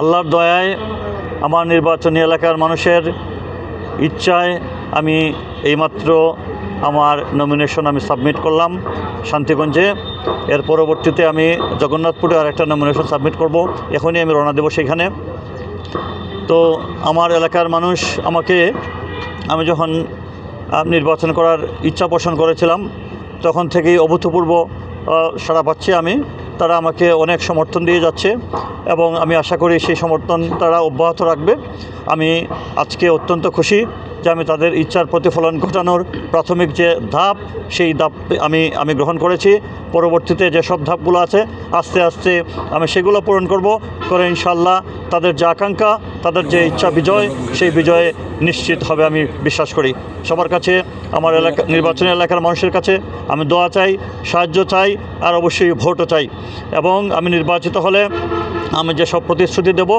আল্লাহর দয়ায় আমার নির্বাচনী এলাকার মানুষের ইচ্ছায় আমি এইমাত্র আমার নমিনেশন আমি সাবমিট করলাম শান্তিগঞ্জে। এর পরবর্তীতে আমি জগন্নাথপুরে আর একটা নমিনেশন সাবমিট করব। এখনই আমি রওনা দেবো সেখানে। তো আমার এলাকার মানুষ আমাকে আমি যখন নির্বাচন করার ইচ্ছা পোষণ করেছিলাম। তখন থেকেই অভূতপূর্ব সাড়া পাচ্ছি আমি। তারা আমাকে অনেক সমর্থন দিয়ে যাচ্ছে এবং আমি আশা করি সেই সমর্থন তারা অব্যাহত রাখবে। আমি আজকে অত্যন্ত খুশি যে আমি তাদের ইচ্ছার প্রতিফলন ঘটানোর প্রাথমিক যে ধাপ, সেই ধাপ আমি আমি গ্রহণ করেছি। পরবর্তীতে যেসব ধাপগুলো আছে, আস্তে আস্তে আমি সেগুলো পূরণ করব। করে ইনশাল্লাহ তাদের যে আকাঙ্ক্ষা, তাদের যে ইচ্ছা বিজয়, সেই বিজয়ে নিশ্চিত হবে আমি বিশ্বাস করি। সবার কাছে, আমার এলাকা, নির্বাচনী এলাকার মানুষের কাছে আমি দোয়া চাই, সাহায্য চাই, আর অবশ্যই ভোটও চাই। এবং আমি নির্বাচিত হলে আমি যেসব প্রতিশ্রুতি দেব,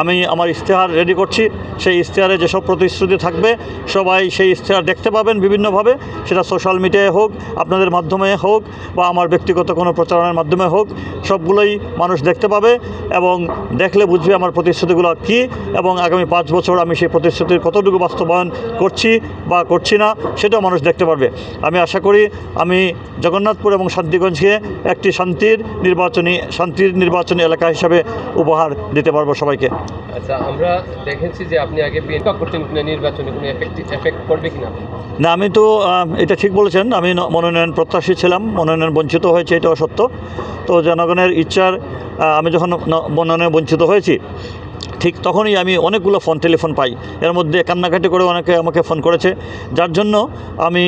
আমি আমার ইশতেহার রেডি করছি। সেই ইশতেহারে যেসব প্রতিশ্রুতি থাকবে, সবাই সেই ইশতেহার দেখতে পাবেন বিভিন্নভাবে। সেটা সোশ্যাল মিডিয়ায় হোক, আপনাদের মাধ্যমে হোক, বা আমার ব্যক্তিগত কোনো প্রচারণার মাধ্যমে হোক, সবগুলোই মানুষ দেখতে পাবে এবং দেখলে বুঝবে আমার প্রতিশ্রুতিগুলো কী এবং আগামী পাঁচ বছর আমি সেই প্রতিশ্রুতির কতটুকু বাস্তবায়ন করছি বা করছি না, সেটাও মানুষ দেখতে পারবে। আমি আশা করি আমি জগন্নাথপুর এবং শান্তিগঞ্জকে একটি শান্তির নির্বাচনী শান্তির নির্বাচনী এলাকা হিসাবে উপহার দিতে পারব সবাইকে। আচ্ছা আমরা দেখেছি যে আপনি আগে বিএনপি করতেন কিনা নির্বাচনে কোনো এফেক্ট করবে কিনা? না আমি তো এটা ঠিক বলেছেন। আমি মনোনয়ন প্রত্যাশী ছিলাম মনোনয়ন বঞ্চিত হয়েছে এটাও সত্য। তো জনগণের ইচ্ছার আমি যখন মনোনয়ন বঞ্চিত হয়েছি ঠিক তখনই আমি অনেকগুলো ফোন, টেলিফোন পাই। এর মধ্যে কান্নাকাটি করে অনেকে আমাকে ফোন করেছে, যার জন্য আমি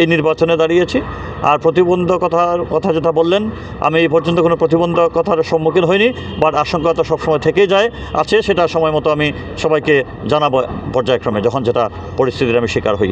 এই নির্বাচনে দাঁড়িয়েছি। আর প্রতিবন্ধকতার কথা যেটা বললেন, আমি এই পর্যন্ত কোনো প্রতিবন্ধকতার সম্মুখীন হইনি বাট আশঙ্কা তো সবসময় থেকেই যায়, আছে, সেটা সময় মতো আমি সবাইকে জানাব পর্যায়ক্রমে, যখন যেটা পরিস্থিতির আমি শিকার হই।